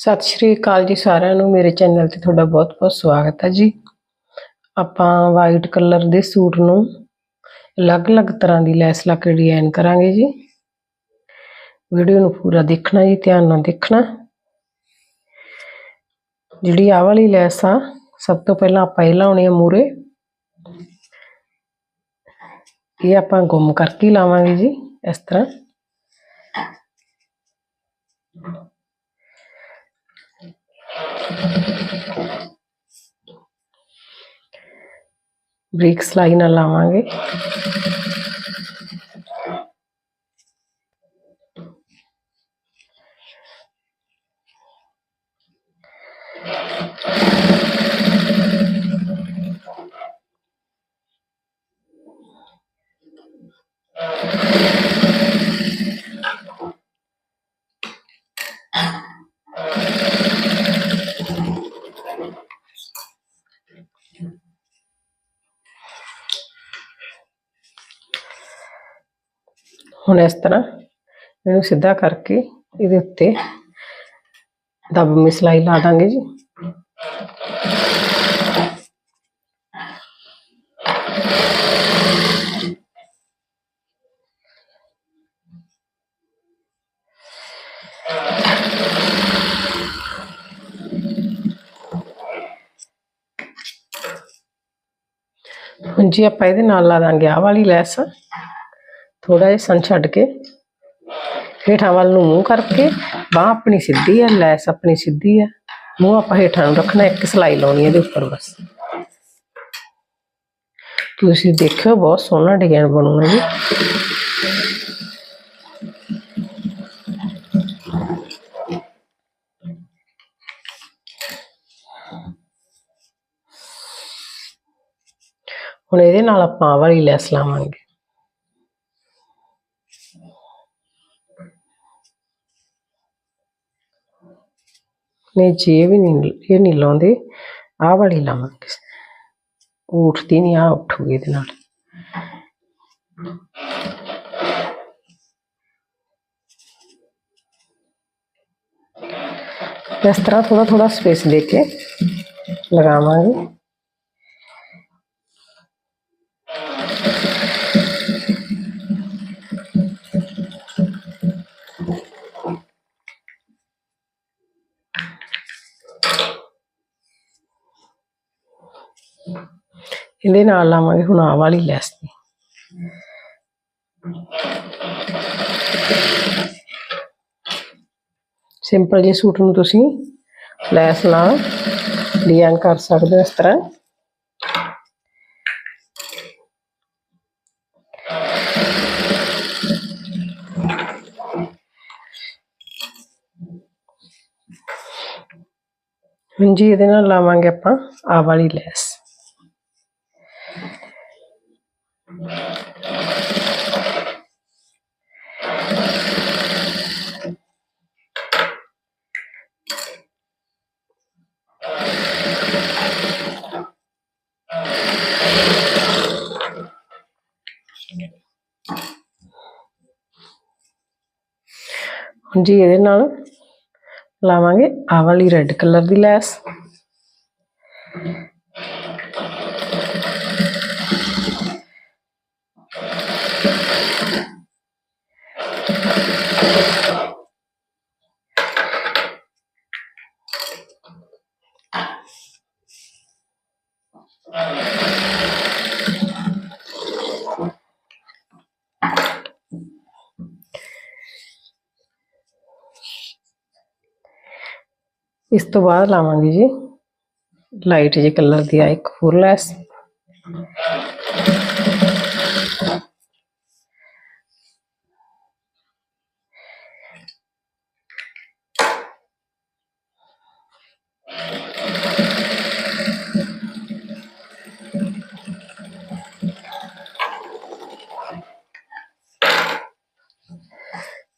ਸਤਿ ਸ਼੍ਰੀ ਅਕਾਲ ਜੀ ਸਾਰਿਆਂ ਨੂੰ। ਮੇਰੇ ਚੈਨਲ ਤੇ ਤੁਹਾਡਾ ਬਹੁਤ-ਬਹੁਤ ਸਵਾਗਤ ਹੈ ਜੀ। ਆਪਾਂ ਵਾਈਟ ਕਲਰ ਦੇ ਸੂਟ ਨੂੰ ਅਲੱਗ-ਅਲੱਗ ਤਰ੍ਹਾਂ ਦੀ ਲੈਸ ਲਾ ਕੇ ਡਿਜ਼ਾਈਨ ਕਰਾਂਗੇ ਜੀ। ਵੀਡੀਓ ਨੂੰ ਪੂਰਾ ਦੇਖਣਾ ਜੀ, ਧਿਆਨ ਨਾਲ ਦੇਖਣਾ। ਜਿਹੜੀ ਆਹ ਵਾਲੀ ਲੈਸ ਆ, ਸਭ ਤੋਂ ਪਹਿਲਾਂ ਆਪਾਂ ਇਹ ਲਾਉਣੀ ਆ ਮੂਰੇ ਇਹ ਆਪਾਂ ਗੁੰਮ ਕਰਕੇ ਲਾਵਾਂਗੇ ਜੀ, ਇਸ ਤਰ੍ਹਾਂ। ब्रेक्स लाइन लावे ਹੁਣ ਇਸ ਤਰ੍ਹਾਂ ਇਹਨੂੰ ਸਿੱਧਾ ਕਰਕੇ ਇਹਦੇ ਉੱਤੇ ਦਬਮੀ ਸਲਾਈ ਲਾ ਦਾਂਗੇ ਜੀ ਹੁਣ ਜੀ ਆਪਾਂ ਇਹਦੇ ਨਾਲ ਲਾ ਦਾਂਗੇ ਆਹ ਵਾਲੀ ਲੈਸ ਥੋੜਾ ਜਿਹਾ ਸਨ ਛੱਡ ਕੇ ਹੇਠਾਂ ਵੱਲ ਨੂੰ ਮੂੰਹ ਕਰਕੇ, ਬਾਹ ਆਪਣੀ ਸਿੱਧੀ ਹੈ ਲੈਸ ਆਪਣੀ ਸਿੱਧੀ ਹੈ ਮੂੰਹ ਆਪਾਂ ਹੇਠਾਂ ਨੂੰ ਰੱਖਣਾ, ਇੱਕ ਸਲਾਈ ਲਾਉਣੀ ਹੈ ਇਹਦੇ ਉੱਪਰ ਬਸ। ਤੁਸੀਂ ਦੇਖਿਓ, ਬਹੁਤ ਸੋਹਣਾ ਡਿਜ਼ਾਈਨ ਬਣੂਗਾ ਜੀ। ਹੁਣ ਇਹਦੇ ਨਾਲ ਆਪਾਂ ਵਾਲੀ ਲੈਸ ਲਾਵਾਂਗੇ। ये नीलोंदे आ वाली लावे उठती नहीं आ उठू ये इस तरह थोड़ा थोड़ा स्पेस देके लगावे ਇਹਦੇ ਨਾਲ ਲਾਵਾਂਗੇ ਹੁਣ ਆ ਵਾਲੀ ਲੈਸ ਦੀ ਸਿੰਪਲ ਜੇ ਸੂਟ ਨੂੰ ਤੁਸੀਂ ਲੈਸ ਨਾਲ ਡਿਜ਼ਾਈਨ ਕਰ ਸਕਦੇ ਹੋ ਇਸ ਤਰ੍ਹਾਂ। ਹੁਣ ਜੀ ਇਹਦੇ ਨਾਲ ਲਾਵਾਂਗੇ ਆਪਾਂ ਆ ਵਾਲੀ ਲੈਸ। ਹੁਣ ਜੀ ਇਹਦੇ ਨਾਲ ਲਾਵਾਂਗੇ ਆਹ ਵਾਲੀ ਰੈੱਡ ਕਲਰ ਦੀ ਲੈਸ ਇਸ ਤੋਂ ਬਾਅਦ ਲਾਵਾਂਗੇ ਜੀ ਲਾਈਟ ਜਿਹੇ ਕਲਰ ਦੀ ਆ ਇੱਕ ਹੋਰ ਲੈਸ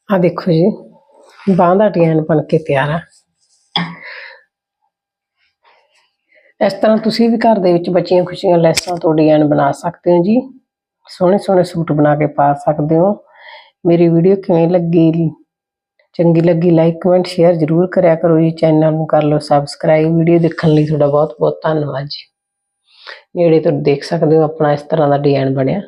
ਆ ਦੇਖੋ ਜੀ ਬਾਂਹ ਦਾ ਡਿਜ਼ਾਈਨ ਬਣ ਕੇ ਤਿਆਰ ਆ ਇਸ ਤਰ੍ਹਾਂ ਤੁਸੀਂ ਵੀ ਘਰ ਦੇ ਵਿੱਚ ਬੱਚੀਆਂ ਖੁਸ਼ੀਆਂ ਲੈਸਾਂ ਤੋਂ ਡਿਜ਼ਾਈਨ ਬਣਾ ਸਕਦੇ ਹੋ ਜੀ। ਸੋਹਣੇ ਸੋਹਣੇ ਸੂਟ ਬਣਾ ਕੇ ਪਾ ਸਕਦੇ ਹੋ। ਮੇਰੀ ਵੀਡੀਓ ਕਿਵੇਂ ਲੱਗੀ ਚੰਗੀ ਲੱਗੀ ਲਾਈਕ, ਕਮੈਂਟ, ਸ਼ੇਅਰ ਜ਼ਰੂਰ ਕਰਿਆ ਕਰੋ ਜੀ। ਚੈਨਲ ਨੂੰ ਕਰ ਲਓ ਸਬਸਕ੍ਰਾਈਬ। ਵੀਡੀਓ ਦੇਖਣ ਲਈ ਤੁਹਾਡਾ ਬਹੁਤ ਬਹੁਤ ਧੰਨਵਾਦ ਜੀ। ਨੇੜੇ ਤੋਂ ਦੇਖ ਸਕਦੇ ਹੋ ਆਪਣਾ ਇਸ ਤਰ੍ਹਾਂ ਦਾ ਡਿਜ਼ਾਈਨ ਬਣਿਆ।